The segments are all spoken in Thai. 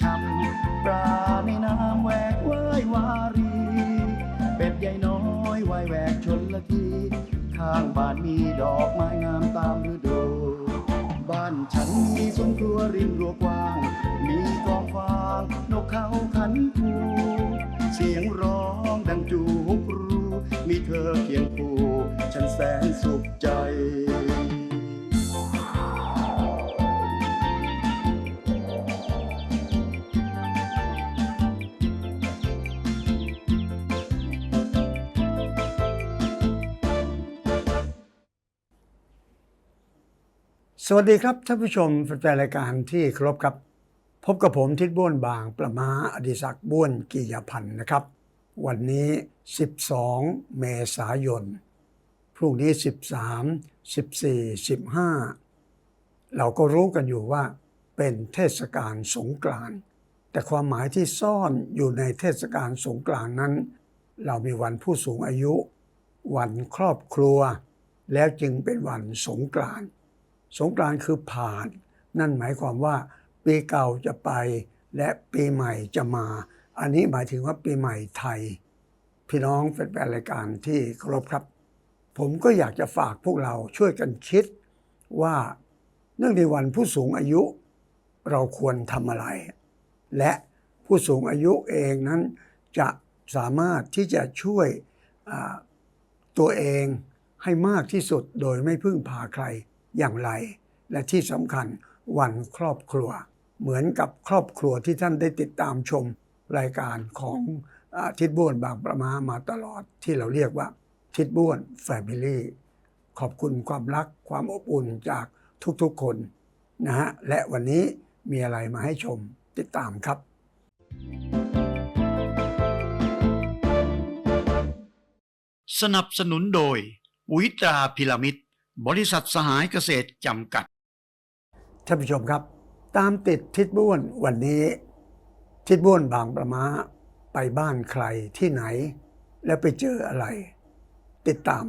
ช่ำปลาในน้ำแหวกว่าย วารี เป็ดใหญ่น้อยว่ายแหวกชนละที ข้างบ้านมีดอกไม้งามตามฤดู บ้านฉันมีสวนครัวริมรั้วกว้าง มีกองฟาง นกเขาขันคูเสียงร้องดังจูฮุกรู มีเธอเคียงคู่ ฉันแสนสุขใจ สวัสดีครับท่านผู้ชมแฟนรายการที่ครพครับ พบกับผมทิศบ้วนบางประมาอดิศักดิ์บ้วนกิยพันธ์นะครับ วันนี้ 12 เมษายน พรุ่งนี้ 13 14 15 เราก็รู้กันอยู่ว่าเป็นเทศกาลสงกรานต์แต่ความหมายที่ซ่อนอยู่ในเทศกาลสงกรานต์นั้น เรามีวันผู้สูงอายุ วันครอบครัว แล้วจึงเป็นวันสงกรานต์ สงกรานต์คือผ่าน นั่นหมายความว่า ปีเก่าจะไป และปีใหม่จะมา อันนี้หมายถึงว่าปีใหม่ไทย พี่น้องแฟนรายการที่เคารพครับ ผมก็อยากจะฝากพวกเราช่วยกันคิดว่าเนื่องในวันผู้สูงอายุเราควรทำอะไร และผู้สูงอายุเองนั้นจะสามารถที่จะช่วยตัวเองให้มากที่สุดโดยไม่พึ่งพาใคร อย่างไร และที่สำคัญวันครอบครัว เหมือนกับครอบครัวที่ท่านได้ติดตามชมรายการของอทิดบ้วนบางประมามาตลอดที่เราเรียกว่า ทิดบ้วนแฟมิลี่ขอบคุณความรักความอบอุ่นจากทุกๆคนนะฮะและวันนี้มีอะไรมาให้ชมติดตามครับ สนับสนุนโดยปุ๋ยตราพิรามิด บริษัทสหายเกษตรจำกัด ท่านผู้ชมครับ ตามติดทิศบ้วนวันนี้ ทิศบ้วนบางประมาไปบ้านใครที่ไหน และไปเจออะไร ติดตาม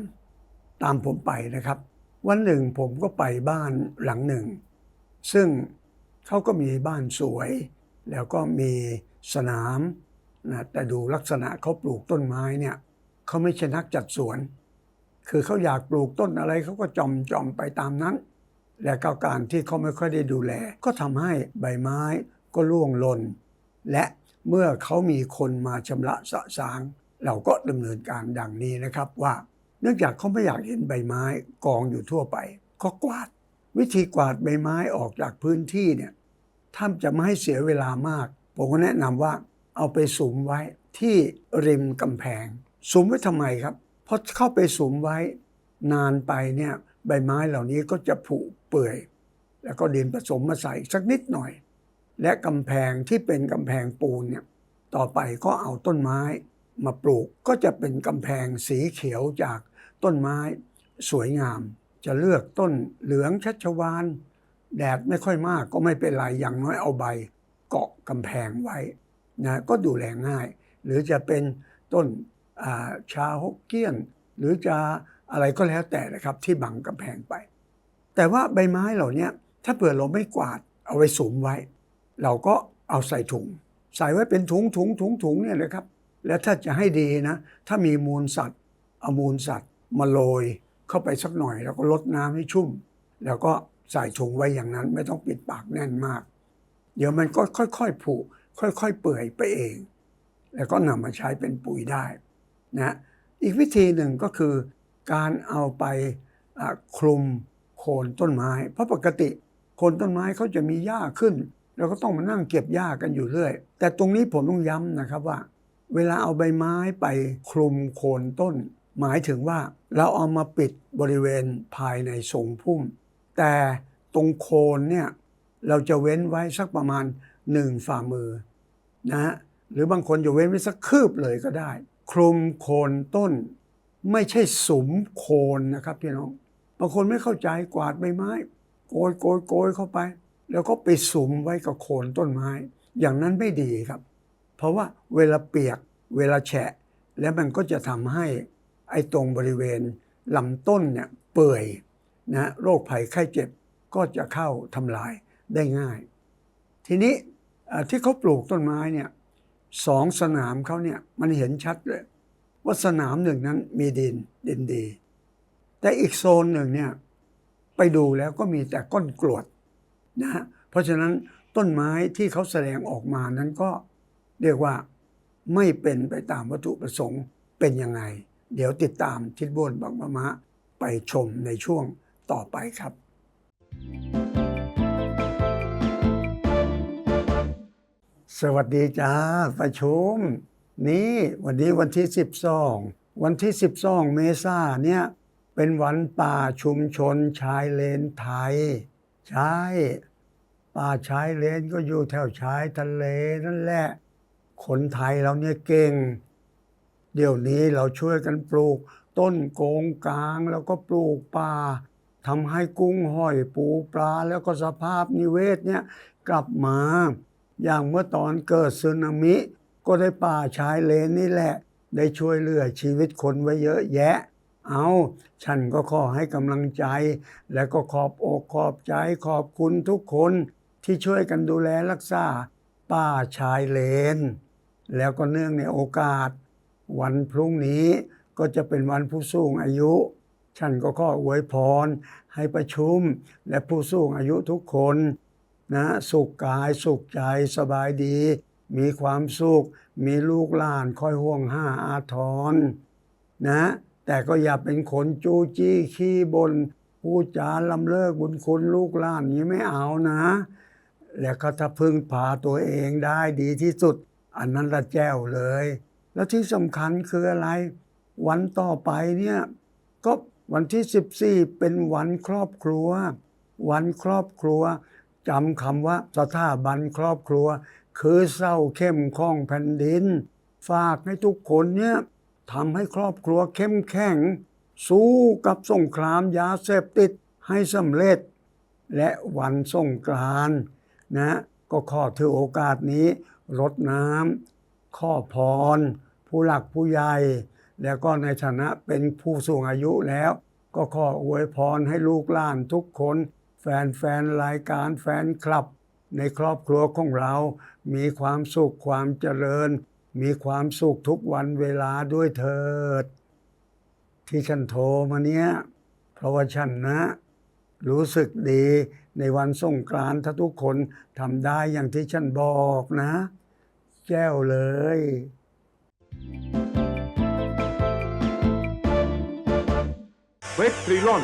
ตามผมไปนะครับ วันหนึ่งผมก็ไปบ้านหลังหนึ่ง ซึ่งเขาก็มีบ้านสวย แล้วก็มีสนามนะแต่ดูลักษณะเขาปลูกต้นไม้เนี่ยเขาไม่ใช่นักจัดสวน คือเขาอยากปลูกต้นอะไรเขาก็จอมจอมไปตามนั้น และกการที่เขาไม่ค่อยได้ดูแล ก็ทำให้ใบไม้ก็ร่วงหล่นและเมื่อเขามีคนมาชำระสะสาง เราก็ดำเนินการดังนี้นะครับว่า เนื่องจากเขาไม่อยากเห็นใบไม้กองอยู่ทั่วไปก็กวาด วิธีกวาดใบไม้ออกจากพื้นที่เนี่ยถ้าจะไม่ให้เสียเวลามาก ผมก็แนะนำว่าเอาไปสุมไว้ที่ริมกำแพง สุมไว้ทำไมครับ เพราะเข้าไปสุมไว้นานไปเนี่ยใบไม้เหล่านี้ก็จะผุเปื่อย แล้วก็ดินผสมมาใส่สักนิดหน่อย และกำแพงที่เป็นกำแพงปูนเนี่ยต่อไปก็เอาต้นไม้มาปลูกก็จะเป็นกำแพงสีเขียวจากต้นไม้สวยงาม จะเลือกต้นเหลืองชัชวานแดดไม่ค่อยมากก็ไม่เป็นไรอย่างน้อยเอาใบ เกาะกำแพงไว้นะก็ดูแลง่าย หรือจะเป็นต้น ชาฮกเกี้ยน หรือจะอะไรก็แล้วแต่นะครับที่บังกำแพงไป แต่ว่าใบไม้เหล่านี้ถ้าเผื่อเราไม่กวาดเอาไว้สุมไว้ เราก็เอาใส่ถุง ใส่ไว้เป็นถุงถุงถุงถุงเนี่ยเลยครับ แล้วถ้าจะให้ดีนะ ถ้ามีมูลสัตว์เอามูลสัตว์มาโรยเข้าไปสักหน่อย แล้วก็ลดน้ำให้ชุ่ม แล้วก็ใส่ถุงไว้อย่างนั้น ไม่ต้องปิดปากแน่นมาก เดี๋ยวมันก็ค่อยๆผุค่อยๆเปื่อยไปเอง แล้วก็นำมาใช้เป็นปุ๋ยได้ นะอีกวิธีหนึ่งก็คือการเอาไปคลุมโคนต้นไม้ เพราะปกติโคนต้นไม้เขาจะมีหญ้าขึ้นเราก็ต้องมานั่งเก็บหญ้ากันอยู่เรื่อย แต่ตรงนี้ผมต้องย้ำนะครับว่า เวลาเอาใบไม้ไปคลุมโคนต้น หมายถึงว่าเราเอามาปิดบริเวณภายในทรงพุ่ม แต่ตรงโคนเนี่ยเราจะเว้นไว้สักประมาณหนึ่งฝ่ามือนะฮะหรือบางคนจะเว้นไว้สักคืบเลยก็ได้ คลุมโคนต้น ไม่ใช่สุมโคนนะครับพี่น้องบางคนไม่เข้าใจกวาดใบไม้ โกยโกยโกยเข้าไป แล้วก็ไปสุมไว้กับโคนต้นไม้ อย่างนั้นไม่ดีครับ เพราะว่าเวลาเปียกเวลาแฉะ แล้วมันก็จะทำให้ไอ้ตรงบริเวณลำต้นเนี่ยเปื่อยนะโรคภัยไข้เจ็บก็จะเข้าทำลายได้ง่าย ทีนี้ที่เขาปลูกต้นไม้เนี่ย สองสนามเขาเนี่ยมันเห็นชัดเลยว่าสนามหนึ่งนั้นมีดินดินดี แต่อีกโซนหนึ่งเนี่ยไปดูแล้วก็มีแต่ก้อนกรวดนะฮะเพราะฉะนั้นต้นไม้ที่เขาแสดงออกมานั้นก็เรียกว่าไม่เป็นไปตามวัตถุประสงค์เป็นยังไง เดี๋ยวติดตามทิศบนบางมะมะไปชมในช่วงต่อไปครับ สวัสดีจ้าประชุม นี่วันนี้วันที่ 12 วันที่ 12 เมษาเนี่ยเป็นวันป่าชุมชนชายเลนไทย ใช่ ป่าชายเลนก็อยู่แถวชายทะเลนั่นแหละ คนไทยเราเนี่ยเก่ง เดี๋ยวนี้เราช่วยกันปลูก ต้นโกงกลางแล้วก็ปลูกป่าทำให้กุ้งหอยปูปลาแล้วก็สภาพนิเวศเนี่ยกลับมา อย่างเมื่อตอนเกิดสึนามิ ก็ได้ป่าชายเลนนี่แหละ ได้ช่วยเหลือชีวิตคนไว้เยอะแยะ เอาฉันก็ขอให้กำลังใจ และก็ขอบอกขอบใจขอบคุณทุกคนที่ช่วยกันดูแลรักษาป่าชายเลน แล้วก็เนื่องในโอกาส วันพรุ่งนี้ก็จะเป็นวันผู้สูงอายุ ฉันก็ขออวยพรให้ประชุมและผู้สูงอายุทุกคน นะสุขกายสุขใจสบายดี มีความสุข มีลูกหลานคอยห่วงห้าอาทรนะ แต่ก็อย่าเป็นคนจู้จี้ขี้บนพูดจาลำเลิกบุญคุณลูกหลานนี้ไม่เอานะ แล้วก็ถ้าพึ่งพาตัวเองได้ดีที่สุด อันนั้นละแจ้วเลย แล้วที่สำคัญคืออะไร วันต่อไปเนี่ยก็วันที่ 14 เป็นวันครอบครัว วันครอบครัว จำคำว่าสถาบันครอบครัว คือเศร้าเข้มข้องแผ่นดิน ฝากให้ทุกคนเนี่ยทำให้ครอบครัวเข้มแข็ง สู้กับสงครามยาเสพติดให้สำเร็จ และวันสงกรานนะก็ขอถือโอกาสนี้รดน้ำข้อพร ผู้หลักผู้ใหญ่ แล้วก็ในฐานะเป็นผู้สูงอายุแล้ว ก็ขออวยพรให้ลูกหลานทุกคน แฟนๆรายการแฟนคลับ ในครอบครัวของเรา มีความสุขความเจริญ มีความสุขทุกวันเวลาด้วยเถิด ที่ฉันโทรมาเนี้ยเพราะว่าฉันนะ รู้สึกดีในวันสงกรานต์ถ้าทุกคนทำได้อย่างที่ฉันบอกนะ แจ้วเลย เวสตรีลอน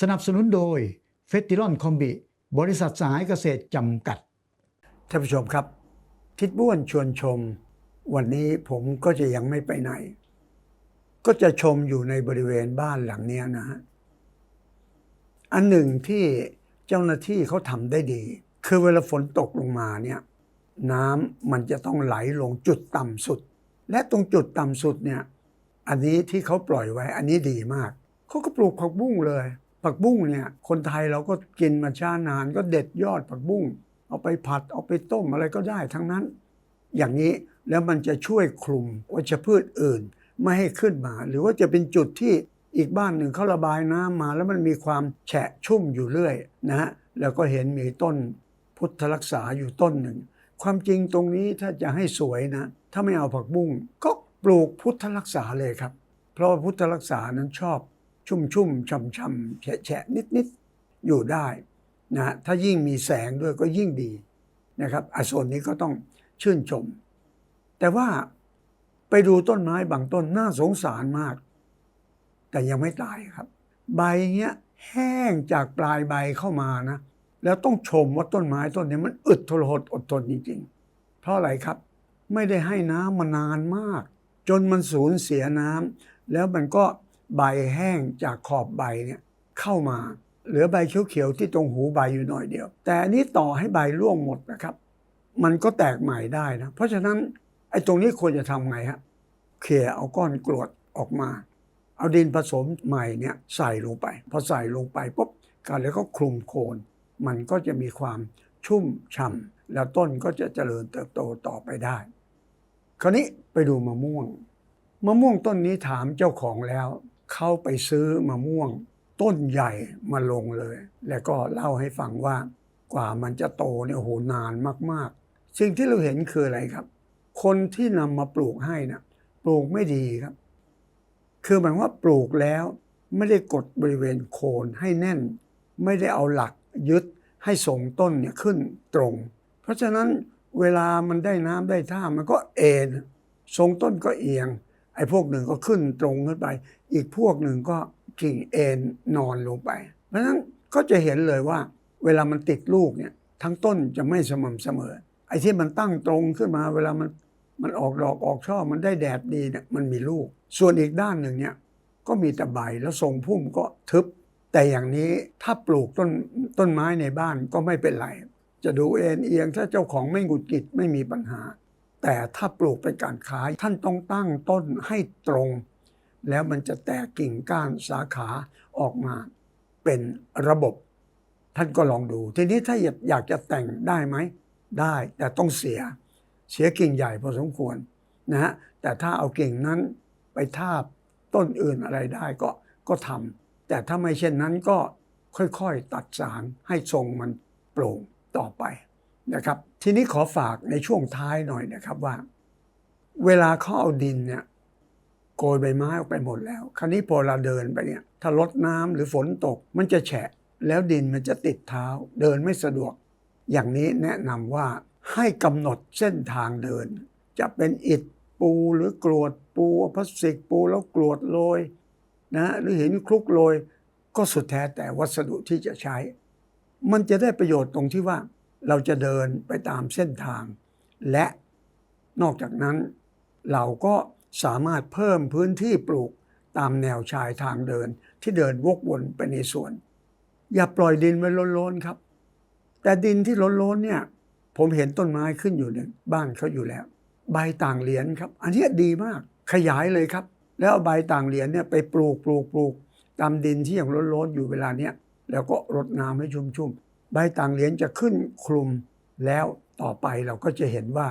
สนับสนุนโดยเฟสติลอนคอมบิบริษัทสหายเกษตรจำกัด ท่านผู้ชมครับ ทิดบ้วนชวนชม วันนี้ผมก็จะยังไม่ไปไหน ก็จะชมอยู่ในบริเวณบ้านหลังเนี้ยนะฮะอันหนึ่งที่เจ้าหน้าที่เขาทำได้ดี คือเวลาฝนตกลงมาเนี่ยน้ำมันจะต้องไหลลงจุดต่ำสุด และตรงจุดต่ำสุดเนี่ย อันนี้ที่เขาปล่อยไว้ อันนี้ดีมาก เขาก็ปลูกผักบุ้งเลย ผักบุ้งเนี่ยคนไทยเราก็กินมาช้านานก็เด็ดยอดผักบุ้งเอาไปผัดเอาไปต้มอะไรก็ได้ทั้งนั้น อย่างนี้แล้วมันจะช่วยคลุมวัชพืชอื่น ไม่ให้ขึ้นมา หรือว่าจะเป็นจุดที่อีกบ้านหนึ่งเขาระบายน้ำมาแล้วมันมีความแฉะชุ่มอยู่เรื่อยนะฮะแล้วก็เห็นมีต้นพุทธรักษาอยู่ต้นหนึ่ง ความจริงตรงนี้ถ้าจะให้สวยนะ ถ้าไม่เอาผักบุ้งก็ปลูกพุทธรักษาเลยครับ เพราะพุทธรักษานั้นชอบ ชุ่มชุ่มช่ำช่ำแฉะแฉะนิดนิดอยู่ได้นะถ้ายิ่งมีแสงด้วยก็ยิ่งดีนะครับอะส่วนนี้ก็ต้องชื่นชม แต่ว่าไปดูต้นไม้บางต้นน่าสงสารมาก แต่ยังไม่ตายครับ ใบเนี้ยแห้งจากปลายใบเข้ามานะ แล้วต้องชมว่าต้นไม้ต้นนี้มันอึดทรหดอดทนจริงๆ เพราะอะไรครับ ไม่ได้ให้น้ำมานานมาก จนมันสูญเสียน้ำแล้วมันก็ ใบแห้งจากขอบใบเนี่ยเข้ามา เหลือใบเขียวๆที่ตรงหูใบอยู่หน่อยเดียว แต่อันนี้ต่อให้ใบร่วงหมดนะครับ มันก็แตกใหม่ได้นะ เพราะฉะนั้นไอ้ตรงนี้ควรจะทำไงฮะเขี่ยเอาก้อนกรวดออกมา เอาดินผสมใหม่เนี่ยใส่ลงไปพอใส่ลงไปปุ๊บกันแล้วก็คลุมโคน มันก็จะมีความชุ่มฉ่ำแล้วต้นก็จะเจริญเติบโตต่อไปได้ คราวนี้ไปดูมะม่วง มะม่วงต้นนี้ถามเจ้าของแล้ว เข้าไปซื้อมะม่วง ต้นใหญ่มาลงเลย แล้วก็เล่าให้ฟังว่ากว่ามันจะโตเนี่ยโหนานมากๆ สิ่งที่เราเห็นคืออะไรครับ คนที่นำมาปลูกให้นะปลูกไม่ดีครับ คือหมายว่าปลูกแล้วไม่ได้กดบริเวณโคนให้แน่น ไม่ได้เอาหลักยึดให้ส่งต้นเนี่ยขึ้นตรง เพราะฉะนั้นเวลามันได้น้ำได้ท่ามันก็เอ็นทรงต้นก็เอียง ไอ้พวกหนึ่งก็ขึ้นตรงขึ้นไป อีกพวกหนึ่งก็กิ่งเอ็นนอนลงไป เพราะฉะนั้นก็จะเห็นเลยว่า เวลามันติดลูกเนี่ยทั้งต้นจะไม่สม่ำเสมอ ไอ้ที่มันตั้งตรงขึ้นมา เวลามันมันออกดอกออกช่อมันได้แดดดีเนี่ยมันมีลูก ส่วนอีกด้านหนึ่งเนี่ยก็มีแต่ใบแล้วทรงพุ่มก็ทึบ แต่อย่างนี้ถ้าปลูกต้นต้นไม้ในบ้านก็ไม่เป็นไร จะดูเอ็นเอียงถ้าเจ้าของไม่หงุดหงิดไม่มีปัญหา แต่ถ้าปลูกเป็นการขายท่านต้องตั้งต้นให้ตรง แล้วมันจะแตกกิ่งก้านสาขาออกมาเป็นระบบ ท่านก็ลองดู ทีนี้ถ้าอยากจะแต่งได้ไหม ได้แต่ต้องเสีย เสียกิ่งใหญ่พอสมควรนะฮะแต่ถ้าเอากิ่งนั้นไปทาบต้นอื่นอะไรได้ก็ก็ทำแต่ถ้าไม่เช่นนั้นก็ค่อยๆตัดสางให้ทรงมันโปร่งต่อไป นะครับ ทีนี้ขอฝากในช่วงท้ายหน่อยนะครับว่า เวลาเขาเอาดินเนี่ยโกยใบไม้ออกไปหมดแล้ว คราวนี้พอเราเดินไปเนี่ย ถ้าลดน้ำหรือฝนตก มันจะแฉะ แล้วดินมันจะติดเท้า เดินไม่สะดวก อย่างนี้แนะนำว่าให้กำหนดเส้นทางเดิน จะเป็นอิฐปูหรือกรวดปูพลาสติกปูแล้วกรวดโรยนะหรือหินคลุกโรยก็สุดแท้แต่วัสดุที่จะใช้ มันจะได้ประโยชน์ตรงที่ว่า เราจะเดินไปตามเส้นทาง และนอกจากนั้น เราก็สามารถเพิ่มพื้นที่ปลูกตามแนวชายทางเดินที่เดินวกวนไปในสวน อย่าปล่อยดินไว้ล้นๆครับ แต่ดินที่ล้นๆเนี่ย ผมเห็นต้นไม้ขึ้นอยู่ในบ้านเขาอยู่แล้ว ใบต่างเหรียญครับ อันนี้ดีมากขยายเลยครับ แล้วเอาใบต่างเหรียญเนี่ยไปปลูกปลูกปลูกตามดินที่ยังล้นๆอยู่เวลาเนี้ยแล้วก็รดน้ำให้ชุ่มๆ ใบต่างเหรียญจะขึ้นคลุมแล้วต่อไปเราก็จะเห็นว่า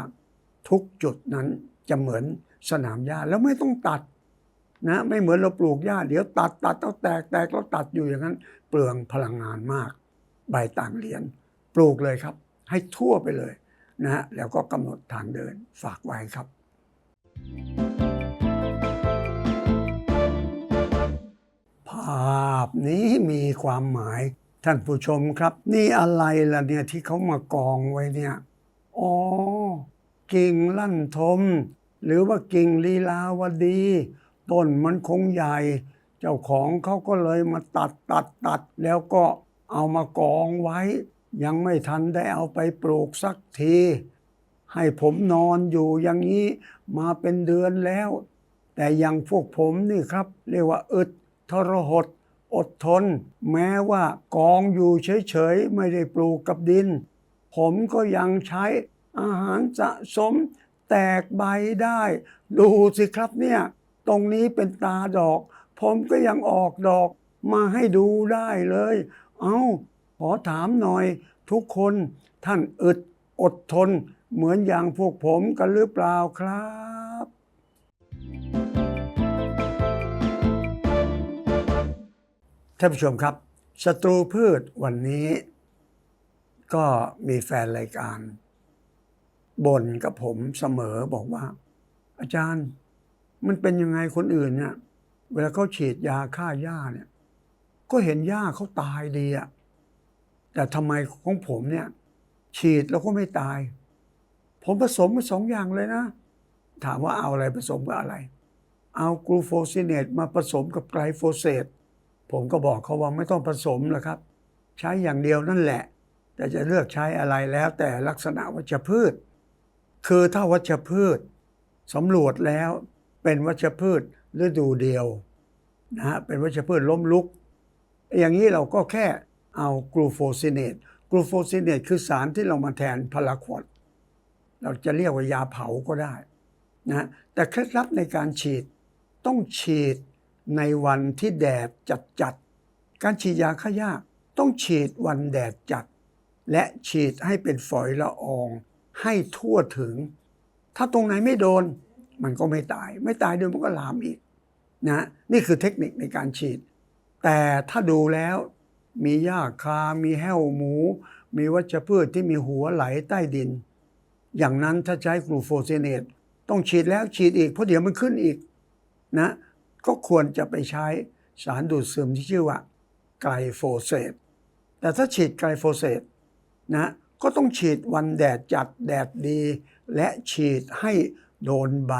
ทุกจุดนั้นจะเหมือนสนามหญ้าแล้วไม่ต้องตัดนะไม่เหมือนเราปลูกหญ้าเดี๋ยวตัดตัดแล้วแตกแตกแล้วตัดอยู่อย่างนั้น เปลืองพลังงานมาก ใบต่างเหรียญปลูกเลยครับ ให้ทั่วไปเลยนะฮะแล้วก็กำหนดทางเดินฝากไว้ครับ ภาพนี้มีความหมาย ท่านผู้ชมครับ นี่อะไรล่ะเนี่ยที่เขามากองไว้เนี่ย อ๋อ กิ่งลั่นทม หรือว่ากิ่งลีลาวดี ต้นมันคงใหญ่ เจ้าของเขาก็เลยมาตัดตัดตัด แล้วก็เอามากองไว้ ยังไม่ทันได้เอาไปปลูกสักที ให้ผมนอนอยู่อย่างนี้มาเป็นเดือนแล้ว แต่อยังพวกผมนี่ครับ เรียกว่าอึดทรหด อดทน แม้ว่ากองอยู่เฉยๆ ไม่ได้ปลูกกับดิน ผมก็ยังใช้อาหารสะสมแตกใบได้ ดูสิครับเนี่ย ตรงนี้เป็นตาดอก ผมก็ยังออกดอกมาให้ดูได้เลย เอา้า ขอถามหน่อยทุกคนท่านอึดอดทน เหมือนอย่างพวกผมกันหรือเปล่าครับ ท่านผู้ชมครับศัตรูพืชวันนี้ ก็มีแฟนรายการบ่นกับผมเสมอบอกว่า อาจารย์มันเป็นยังไงคนอื่นเนี่ยเวลาเขาฉีดยาฆ่าหญ้าเนี่ย ก็เห็นหญ้าเขาตายดีอะแต่ทำไมของผมเนี่ย ฉีดแล้วก็ไม่ตาย ผมผสมกันสองอย่างเลยนะ ถามว่าเอาอะไรผสมกับอะไร เอากลูโฟซิเนตมาผสมกับไกลโฟเซต ผมก็บอกเขาว่าไม่ต้องผสมแล้วครับ ใช้อย่างเดียวนั่นแหละ แต่จะเลือกใช้อะไรแล้วแต่ลักษณะวัชพืช คือถ้าวัชพืชสำรวจแล้วเป็นวัชพืชฤดูเดียวนะฮะเป็นวัชพืชล้มลุก อย่างนี้เราก็แค่เอากลูโฟซิเนตกลูโฟซิเนตคือสารที่เรามาแทนพาราควดเราจะเรียกว่ายาเผาก็ได้นะแต่เคล็ดลับในการฉีดต้องฉีด ในวันที่แดดจัดจัดๆการฉีดยาฆ่าหญ้าต้องฉีดวันแดดจัด และฉีดให้เป็นฝอยละอองให้ทั่วถึง ถ้าตรงไหนไม่โดน มันก็ไม่ตาย ไม่ตายเดี๋ยวมันก็ลามอีกนะนี่คือเทคนิคในการฉีด แต่ถ้าดูแล้วมีหญ้าคา มีแห้วหมู มีวัชพืชที่มีหัวไหลใต้ดิน อย่างนั้นถ้าใช้กลูโฟซิเนตต้องฉีดแล้วฉีดอีกเพราะเดี๋ยวมันขึ้นอีกนะ ก็ควรจะไปใช้สารดูดซึมที่ชื่อว่าไกลโฟเซตแต่ถ้าฉีดไกลโฟเซตนะก็ต้องฉีดวันแดดจัดแดดดี และฉีดให้โดนใบ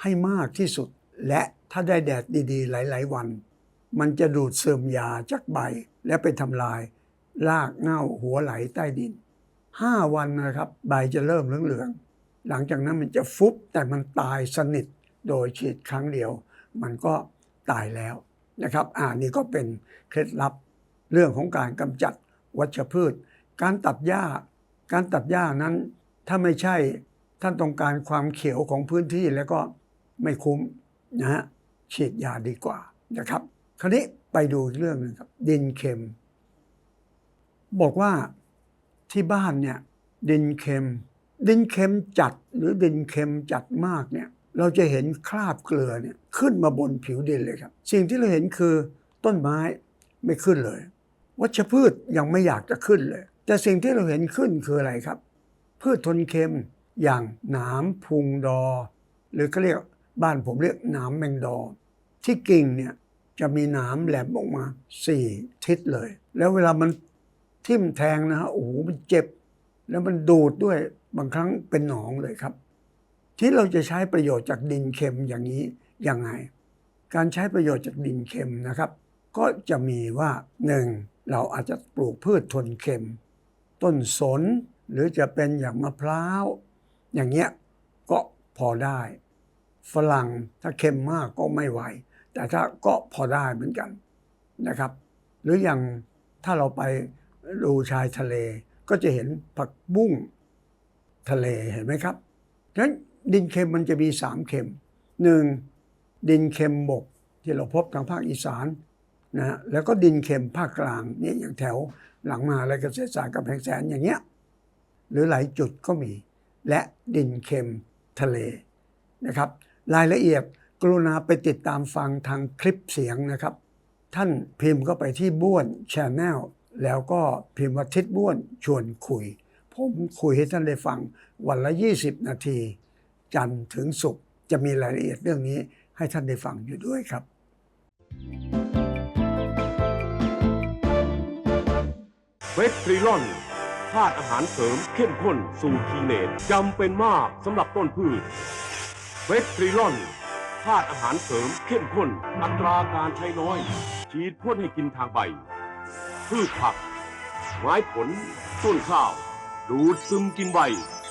ให้มากที่สุด และถ้าได้แดดดีๆ หลาย ๆ วัน มันจะดูดซึมยาจากใบ และไปทำลายรากเง้าหัวไหลใต้ดิน 5 วันนะครับ ใบจะเริ่มเหลืองๆหลังจากนั้นมันจะฟุบแต่มันตายสนิทโดยฉีดครั้งเดียว มันก็ตายแล้วนะครับอ่านี่ก็เป็นเคล็ดลับเรื่องของการกำจัดวัชพืช การตัดหญ้า การตัดหญ้านั้นถ้าไม่ใช่ท่านต้องการความเขียวของพื้นที่แล้วก็ไม่คุ้มนะฮะฉีดยาดีกว่านะครับ คราวนี้ไปดูอีกเรื่องหนึงครับ ดินเค็ม บอกว่าที่บ้านเนี่ยดินเค็ม ดินเค็มจัดหรือดินเค็มจัดมากเนี่ย เราจะเห็นคราบเกลือเนี่ยขึ้นมาบนผิวดินเลยครับ สิ่งที่เราเห็นคือต้นไม้ไม่ขึ้นเลย วัชพืชยังไม่อยากจะขึ้นเลย แต่สิ่งที่เราเห็นขึ้นคืออะไรครับ พืชทนเค็มอย่างหนามพุงดอ หรือเขาเรียกบ้านผมเรียกหนามแมงดอ ที่กิ่งเนี่ยจะมีหนามแหลมออกมาสี่ทิศเลย แล้วเวลามันทิ่มแทงนะฮะโอ้โหมันเจ็บ แล้วมันดูดด้วยบางครั้งเป็นหนองเลยครับ ที่เราจะใช้ประโยชน์จากดินเค็มอย่างนี้ยังไง การใช้ประโยชน์จากดินเค็มนะครับ ก็จะมีว่าหนึ่งเราอาจจะปลูกพืชทนเค็ม ต้นสนหรือจะเป็นอย่างมะพร้าว อย่างเงี้ยก็พอได้ ฝรั่งถ้าเค็มมากก็ไม่ไหว แต่ถ้าก็พอได้เหมือนกันนะครับ หรืออย่างถ้าเราไปดูชายทะเลก็จะเห็นผักบุ้งทะเลเห็นไหมครับฉะนั้น ดินเค็มมันจะมีสามเค็มหนึ่งดินเค็มบกที่เราพบทางภาคอีสานนะฮะแล้วก็ดินเค็มภาคกลางเนี่ยอย่างแถวหลังมหาอะไรเกษตรศาสตร์กับแพงแสนอย่างเงี้ยหรือหลายจุดก็มี และดินเค็มทะเลนะครับ รายละเอียดกรุณาไปติดตามฟังทางคลิปเสียงนะครับ ท่านพิมพ์เข้าไปที่บ้วนชาแนลแล้วก็พิมพ์ว่าทิศบ้วนชวนคุย ผมคุยให้ท่านได้ฟังวันละ 20 นาที จันทร์ถึงศุกร์จะมีรายละเอียดเรื่องนี้ให้ท่านได้ฟังอยู่ด้วยครับ เวสตรีลอนธาตุอาหารเสริมเข้มข้นสูตรคีเนตจำเป็นมากสำหรับต้นพืช เวสตรีลอนธาตุอาหารเสริมเข้มข้น อัตราการใช้น้อย ฉีดพ่นให้กินทางใบ พืชผัก ไม้ผล ต้นข้าว ดูดซึมกินใบ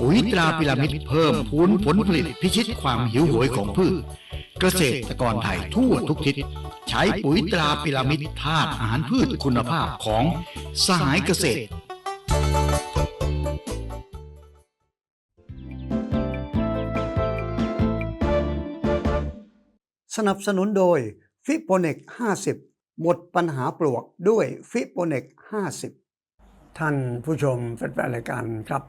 ปุ๋ยตราพิรามิดเพิ่มพูนผลผลิตพิชิตความหิวโหยของพืช เกษตรกรไทยทั่วทุกทิศ ใช้ปุ๋ยตราพิรามิดธาตุอาหารพืชคุณภาพของสหายเกษตรสนับสนุนโดยฟิโปเนก50 หมดปัญหาปลวกด้วยฟิโปเนก50 ท่านผู้ชมแฟนรายการครับ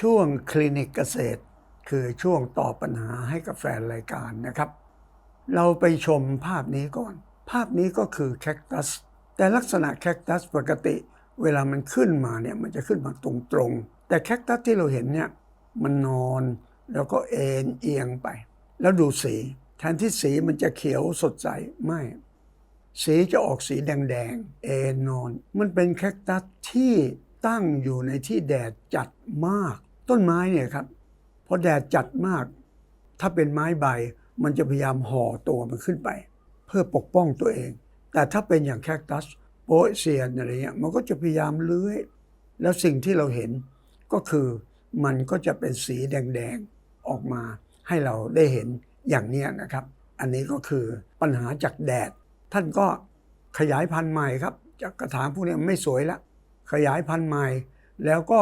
ช่วงคลินิกเกษตร คือช่วงตอบปัญหาให้กับแฟนรายการนะครับ เราไปชมภาพนี้ก่อน ภาพนี้ก็คือแคคตัส แต่ลักษณะแคคตัสปกติ เวลามันขึ้นมาเนี่ยมันจะขึ้นมาตรงๆ แต่แคคตัสที่เราเห็นเนี่ยมันนอนแล้วก็เอ็นเอียงไป แล้วดูสี แทนที่สีมันจะเขียวสดใสไม่ สีจะออกสีแดงๆ เอ็นนอน มันเป็นแคคตัสที่ตั้งอยู่ในที่แดดจัดมาก ต้นไม้เนี่ยครับพอแดดจัดมาก ถ้าเป็นไม้ใบ มันจะพยายามห่อตัวมันขึ้นไป เพื่อปกป้องตัวเอง แต่ถ้าเป็นอย่างแคคตัสโปเซียนอะไรเงี้ยมันก็จะพยายามเลื้อย แล้วสิ่งที่เราเห็นก็คือมันก็จะเป็นสีแดงๆออกมาให้เราได้เห็นอย่างเนี้ยนะครับ อันนี้ก็คือปัญหาจากแดด ท่านก็ขยายพันธุ์ใหม่ครับ จากกระถางพวกนี้ไม่สวยละขยายพันธุ์ใหม่ แล้วก็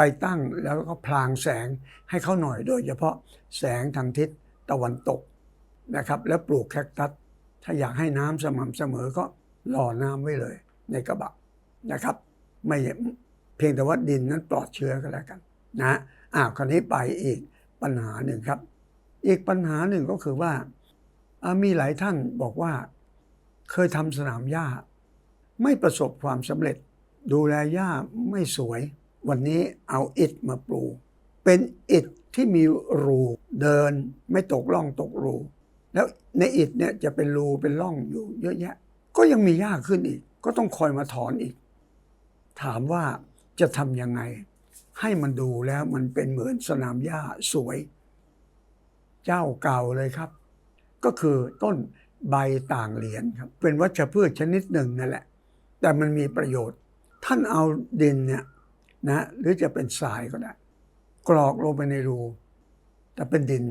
ไปตั้งแล้วก็พลางแสงให้เขาหน่อยโดยเฉพาะแสงทางทิศตะวันตกนะครับแล้วปลูกแคคตัสถ้าอยากให้น้ำสม่ำเสมอก็หล่อน้ำไว้เลยในกระบะนะครับ ไม่เพียงแต่ว่าดินนั้นปลอดเชื้อก็แล้วกันนะอ้าวคราวนี้ไปอีกปัญหาหนึ่งครับ อีกปัญหาหนึ่งก็คือว่าอ่ามีหลายท่านบอกว่า เคยทำสนามหญ้า ไม่ประสบความสำเร็จ ดูแลหญ้าไม่สวย วันนี้เอาอิฐมาปลูก เป็นอิฐที่มีรูเดินไม่ตกร่องตกรู แล้วในอิฐเนี่ยจะเป็นรูเป็นร่องอยู่เยอะแยะ ก็ยังมีหญ้าขึ้นอีก ก็ต้องคอยมาถอนอีก ถามว่าจะทำยังไง ให้มันดูแล้วมันเป็นเหมือนสนามหญ้าสวย เจ้าเก่าเลยครับ ก็คือต้นใบต่างเหรียญครับ เป็นวัชพืชชนิดหนึ่งนั่นแหละ แต่มันมีประโยชน์ ท่านเอาดินเนี่ย นะหรือจะเป็นทรายก็ได้ กรอกลงไปในรูแต่เป็นดิน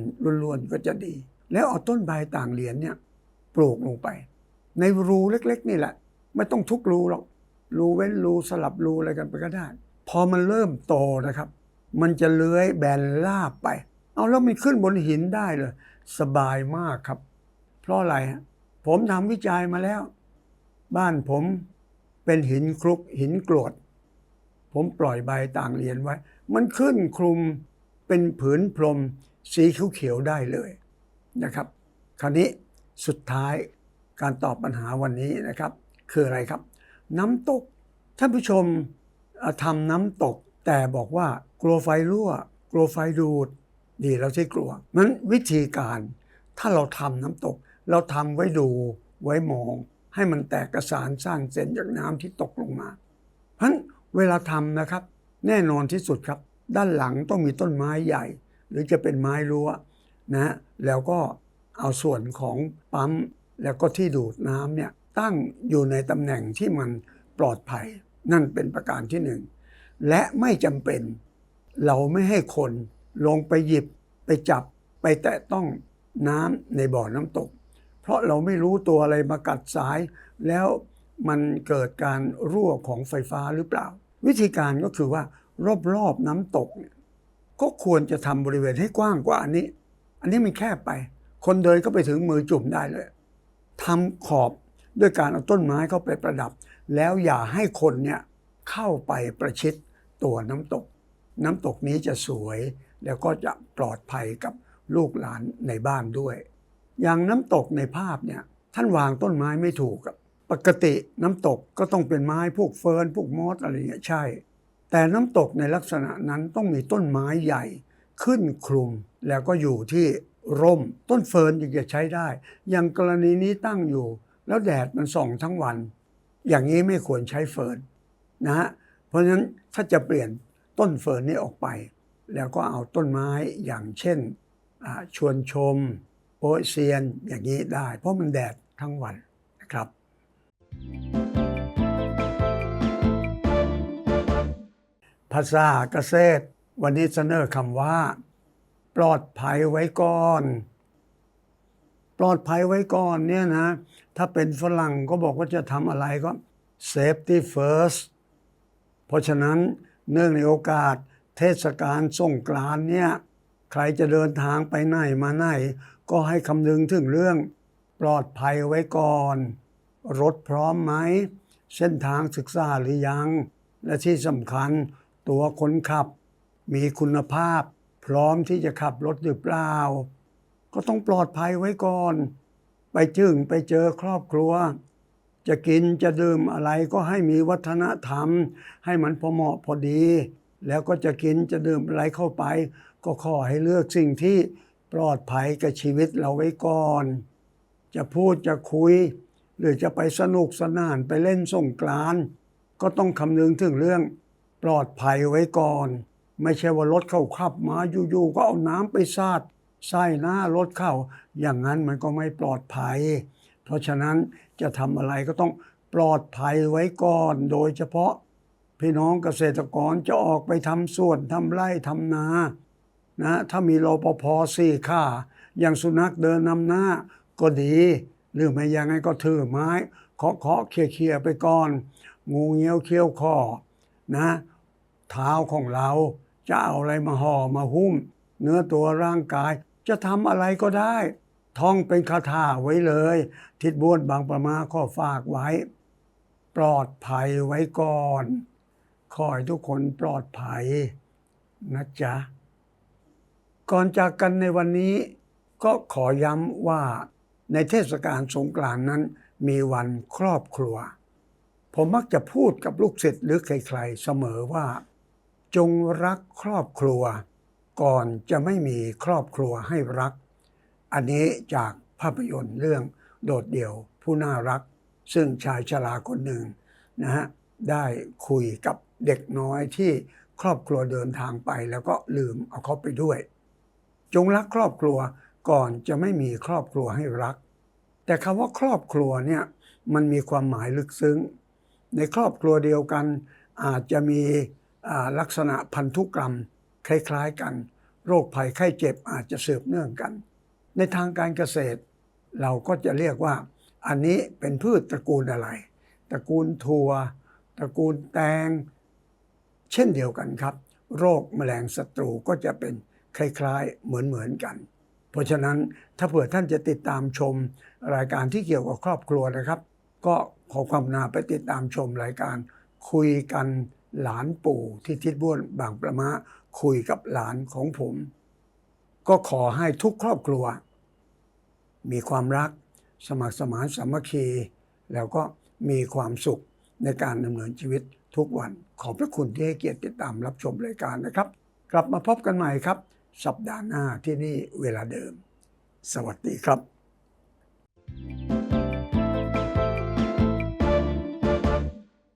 ล้วนๆก็จะดี แล้วเอาต้นใบต่างเหรียญเนี่ยปลูกลงไป ในรูเล็ก ๆ นี่แหละ ไม่ต้องทุกรูหรอกรูเว้นรูสลับรูอะไรกันไปก็ได้ พอมันเริ่มโตนะครับ มันจะเลื้อยแบนลาบไป เอาแล้วมันขึ้นบนหินได้เลย สบายมากครับ เพราะอะไรผมทำวิจัยมาแล้ว บ้านผมเป็นหินคลุกหินกรวด ผมปล่อยใบต่างเรียญไว้ มันขึ้นคลุมเป็นผืนพรมสีเขียวๆได้เลยนะครับ คราวนี้สุดท้ายการตอบปัญหาวันนี้นะครับ คืออะไรครับ น้ำตก ท่านผู้ชมทำน้ำตก แต่บอกว่ากลัวไฟรั่ว กลัวไฟดูด ดีเราที่กลัวนั้นวิธีการถ้าเราทำน้ำตก เราทำไว้ดูไว้มอง ให้มันแตกกระสานสร้างเส้นจากน้ำที่ตกลงมาเพราะฉะนั้น เวลาทำนะครับ แน่นอนที่สุดครับ ด้านหลังต้องมีต้นไม้ใหญ่ หรือจะเป็นไม้รั้วนะแล้วก็เอาส่วนของปั๊มแล้วก็ที่ดูดน้ำเนี่ยตั้งอยู่ในตำแหน่งที่มันปลอดภัย นั่นเป็นประการที่หนึ่งและไม่จำเป็น เราไม่ให้คนลงไปหยิบไปจับไปแตะต้องน้ำในบ่อน้ำตก เพราะเราไม่รู้ตัวอะไรมากัดสาย แล้วมันเกิดการรั่วของไฟฟ้าหรือเปล่า วิธีการก็คือว่ารอบๆน้ำตกเนี่ยก็ควรจะทำบริเวณให้กว้างกว่าอันนี้ อันนี้มันแคบไป คนเดินก็ไปถึงมือจุ่มได้เลยทำขอบด้วยการเอาต้นไม้เข้าไปประดับ แล้วอย่าให้คนเนี่ยเข้าไปประชิดตัวน้ำตก น้ำตกนี้จะสวย แล้วก็จะปลอดภัยกับลูกหลานในบ้านด้วย อย่างน้ำตกในภาพเนี่ยท่านวางต้นไม้ไม่ถูกอะ ปกติน้ำตกก็ต้องเป็นไม้พวกเฟิร์นพวกมอสอะไรเงี้ยใช่ แต่น้ำตกในลักษณะนั้นต้องมีต้นไม้ใหญ่ขึ้นคลุม แล้วก็อยู่ที่ร่ม ต้นเฟิร์นจึงจะใช้ได้ อย่างกรณีนี้ตั้งอยู่ แล้วแดดมันส่องทั้งวัน อย่างนี้ไม่ควรใช้เฟิร์นนะฮะเพราะฉะนั้นถ้าจะเปลี่ยนต้นเฟิร์นนี้ออกไป แล้วก็เอาต้นไม้อย่างเช่นชวนชม โปเซียนอย่างนี้ได้ เพราะมันแดดทั้งวันนะครับ ภาษาเกษตร วันนี้เสนอคำว่า ปลอดภัยไว้ก่อน ปลอดภัยไว้ก่อนเนี่ยนะ ถ้าเป็นฝรั่งก็บอกว่าจะทำอะไรก็ safety first เพราะฉะนั้นเนื่องในโอกาสเทศกาลสงกรานเนี่ย ใครจะเดินทางไปไหนมาไหน ก็ให้คำนึงถึงเรื่องปลอดภัยไว้ก่อน รถพร้อมไหม เส้นทางศึกษาหรือยัง และที่สำคัญตัวคนขับ มีคุณภาพ พร้อมที่จะขับรถหรือเปล่า ก็ต้องปลอดภัยไว้ก่อน ไปจึงไปเจอครอบครัว จะกินจะดื่มอะไรก็ให้มีวัฒนธรรม ให้มันพอเหมาะพอดี แล้วก็จะกินจะดื่มอะไรเข้าไป ก็ขอให้เลือกสิ่งที่ปลอดภัยกับชีวิตเราไว้ก่อน จะพูดจะคุย หรือจะไปสนุกสนานไปเล่นสงกรานก็ต้องคำนึงถึงเรื่องปลอดภัยไว้ก่อน ไม่ใช่ว่ารถเข้าขับมาอยู่ๆก็เอาน้ำไปสาดใส่หน้ารถเข้า อย่างนั้นมันก็ไม่ปลอดภัย เพราะฉะนั้นจะทำอะไรก็ต้องปลอดภัยไว้ก่อน โดยเฉพาะ พี่น้องเกษตรกรจะออกไปทำสวนทำไร่ทำนานะถ้ามีรปภสี่ข้าอย่างสุนัขเดินนำหน้าก็ดี หรือไม่ยังไงก็ถือไม้เคาะเคาะเคลียเคลียไปก่อน งูเงี้ยวเขี้ยวคอนะ เท้าของเราจะเอาอะไรมาห่อมาหุ้ม เนื้อตัวร่างกายจะทำอะไรก็ได้ ท่องเป็นคาถาไว้เลย ทิดบ้วนบางประมาข้อฝากไว้ ปลอดภัยไว้ก่อนขอให้ทุกคนปลอดภัยนะจ๊ะ ก่อนจากกันในวันนี้ก็ขอย้ำว่า ในเทศกาลสงกรานนั้นมีวันครอบครัว ผมมักจะพูดกับลูกศิษย์หรือใครๆเสมอว่า จงรักครอบครัว ก่อนจะไม่มีครอบครัวให้รัก อันนี้จากภาพยนตร์เรื่องโดดเดี่ยวผู้น่ารัก ซึ่งชายชราคนหนึ่งนะฮะได้คุยกับเด็กน้อยที่ครอบครัวเดินทางไปแล้วก็ลืมเอาเขาไปด้วย จงรักครอบครัว ก่อนจะไม่มีครอบครัวให้รัก แต่คำว่าครอบครัวเนี่ยมันมีความหมายลึกซึ้ง ในครอบครัวเดียวกัน อาจจะมีลักษณะพันธุกรรม คล้ายๆกัน โรคภัยไข้เจ็บอาจจะสืบเนื่องกัน ในทางการเกษตร เราก็จะเรียกว่า อันนี้เป็นพืชตระกูลอะไร ตระกูลถั่วตระกูลแตง เช่นเดียวกันครับ โรคแมลงศัตรูก็จะเป็นคล้ายๆ เหมือนๆกัน เพราะฉะนั้นถ้าเผื่อท่านจะติดตามชมรายการที่เกี่ยวกับครอบครัวนะครับ ก็ขอความนาไปติดตามชมรายการ คุยกันหลานปู่ที่ทิดบ้วนบางประมะคุยกับหลานของผม ก็ขอให้ทุกครอบครัว มีความรัก สมัครสมานสามัคคี แล้วก็มีความสุขในการดำเนินชีวิตทุกวัน ขอบพระคุณที่ให้เกียรติติดตามรับชมรายการนะครับ กลับมาพบกันใหม่ครับ สัปดาห์หน้าที่นี่เวลาเดิม สวัสดีครับ thank you